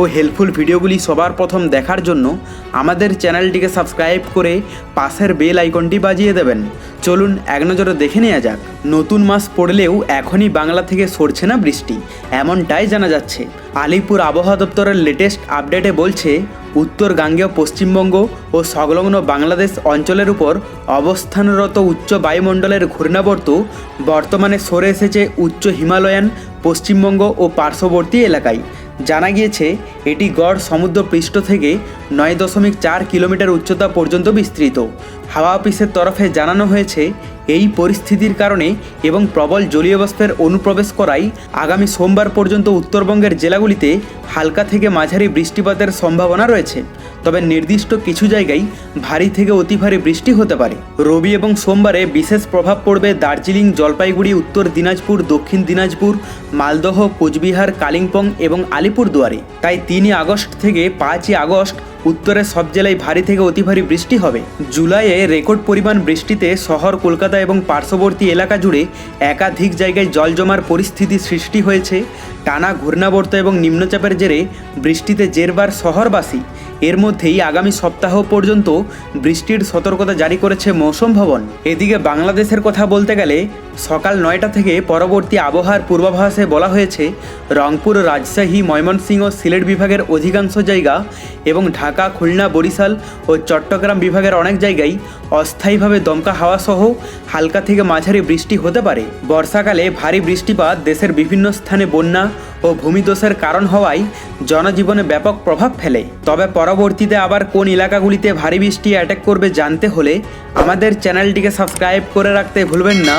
ও helpful ভিডিওগুলি সবার প্রথম দেখার জন্য আমাদের চ্যানেলটিকে সাবস্ক্রাইব করে পাশের বেল আইকনটি বাজিয়ে দেবেন। চলুন এক নজরে দেখে নেওয়া যাক, নতুন মাস পড়লেও এখনই বাংলা থেকে সরছে না বৃষ্টি, এমনটাই জানা যাচ্ছে। আলিপুর আবহাওয়া দপ্তরের লেটেস্ট আপডেটে বলছে উত্তর গাঙ্গেয় পশ্চিমবঙ্গ ও সংলগ্ন বাংলাদেশ অঞ্চলের উপর অবস্থানরত উচ্চ বায়ুমণ্ডলের ঘূর্ণাবর্ত বর্তমানে সরে এসেছে উচ্চ হিমালয়ান, পশ্চিমবঙ্গ ও পার্শ্ববর্তী এলাকায়। জানা গিয়েছে এটি গড় সমুদ্রপৃষ্ঠ থেকে নয় দশমিক চার কিলোমিটার উচ্চতা পর্যন্ত বিস্তৃত। হাওয়া অফিসের তরফে জানানো হয়েছে, এই পরিস্থিতির কারণে এবং প্রবল জলীয় বাষ্পের অনুপ্রবেশ করায় আগামী সোমবার পর্যন্ত উত্তরবঙ্গের জেলাগুলিতে হালকা থেকে মাঝারি বৃষ্টিপাতের সম্ভাবনা রয়েছে। তবে নির্দিষ্ট কিছু জায়গায় ভারী থেকে অতি ভারী বৃষ্টি হতে পারে। রবি এবং সোমবারে বিশেষ প্রভাব পড়বে দার্জিলিং, জলপাইগুড়ি, উত্তর দিনাজপুর, দক্ষিণ দিনাজপুর, মালদহ, কোচবিহার, কালিম্পং এবং আলিপুরদুয়ারে। তাই তিনই আগস্ট থেকে পাঁচই আগস্ট উত্তরের সব জেলায় ভারী থেকে অতি ভারী বৃষ্টি হবে। জুলাইয়ে রেকর্ড পরিমাণ বৃষ্টিতে শহর, কলকাতা এবং পার্শ্ববর্তী এলাকা জুড়ে একাধিক জায়গায় জল জমার পরিস্থিতি সৃষ্টি হয়েছে। টানা ঘূর্ণাবর্ত এবং নিম্নচাপের জেরে বৃষ্টিতে জেরবার শহরবাসী। এর মধ্যেই আগামী সপ্তাহ পর্যন্ত বৃষ্টির সতর্কতা জারি করেছে মৌসুম ভবন। এদিকে বাংলাদেশের কথা বলতে গেলে সকাল নয়টা থেকে পরবর্তী আবহাওয়ার পূর্বাভাসে বলা হয়েছে, রংপুর, রাজশাহী, ময়মনসিংহ, সিলেট বিভাগের অধিকাংশ জায়গা এবং ঢাকা, খুলনা, বরিশাল ও চট্টগ্রাম বিভাগের অনেক জায়গায় অস্থায়ীভাবে দমকা হাওয়া সহ হালকা থেকে মাঝারি বৃষ্টি হতে পারে। বর্ষাকালে ভারী বৃষ্টিপাত দেশের বিভিন্ন স্থানে বন্যা ও ভূমিদোষের কারণ হওয়ায় জনজীবনে ব্যাপক প্রভাব ফেলে। তবে পরবর্তীতে আবার কোন এলাকাগুলিতে ভারী বৃষ্টি অ্যাটাক করবে জানতে হলে আমাদের চ্যানেলটিকে সাবস্ক্রাইব করে রাখতে ভুলবেন না।